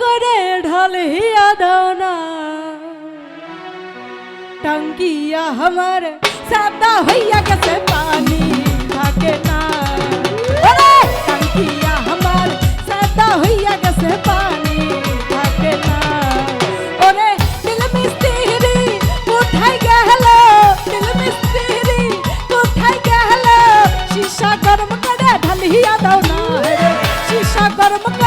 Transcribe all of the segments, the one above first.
করে ঢালিয়া দাও না টঙ্কিয়া আমার সাদা হইয়া গেছে পানি থাকে না। টঙ্কিয়া আমার সাদা হইয়া গেছে পানি ঢালিয়া দাও না শিশা গরম করে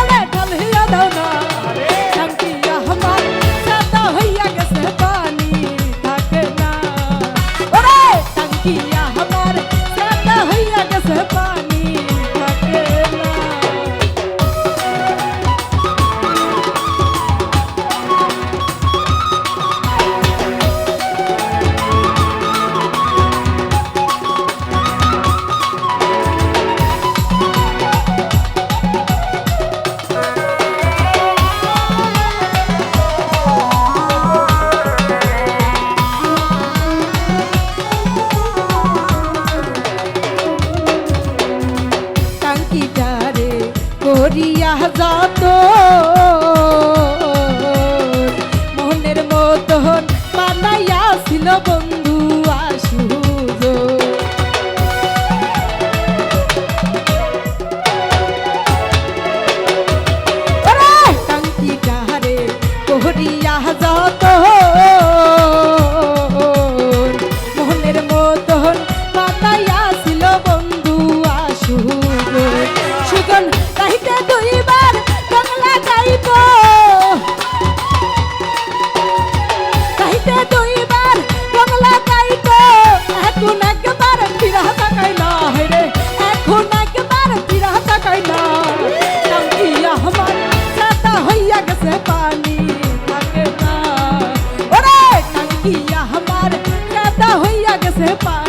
দিয়া যত। মনের মতন বানাইয়াছিল বন্ধু। পার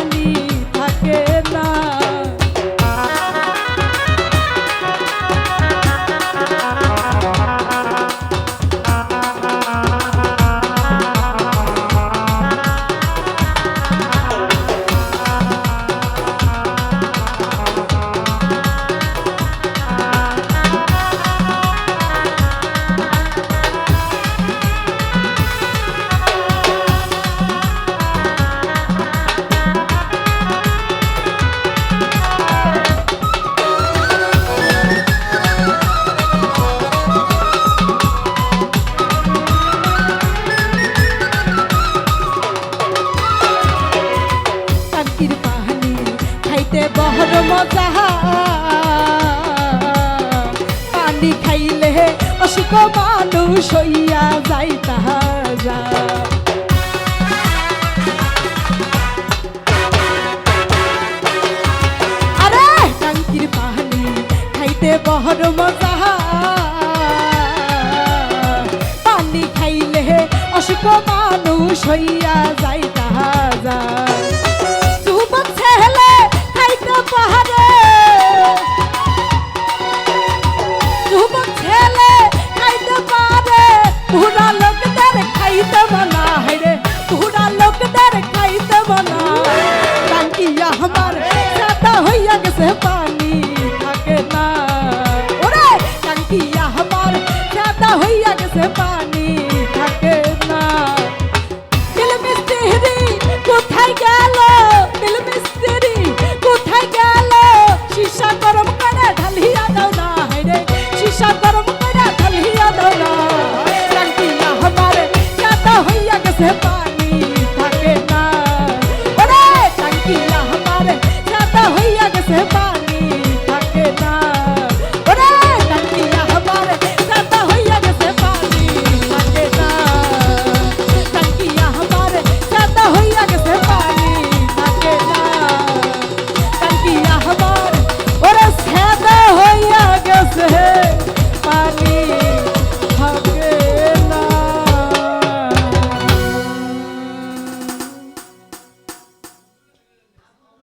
রে বহর মজা। পানি খাইলে অসুখ মানুষ হইয়া যাই তাহা যা। আরে, টাঙ্কির পানি খাইতে বহর মজা। পানি খাইলে অসুখ মানুষ হইয়া যাই উড়াল separa.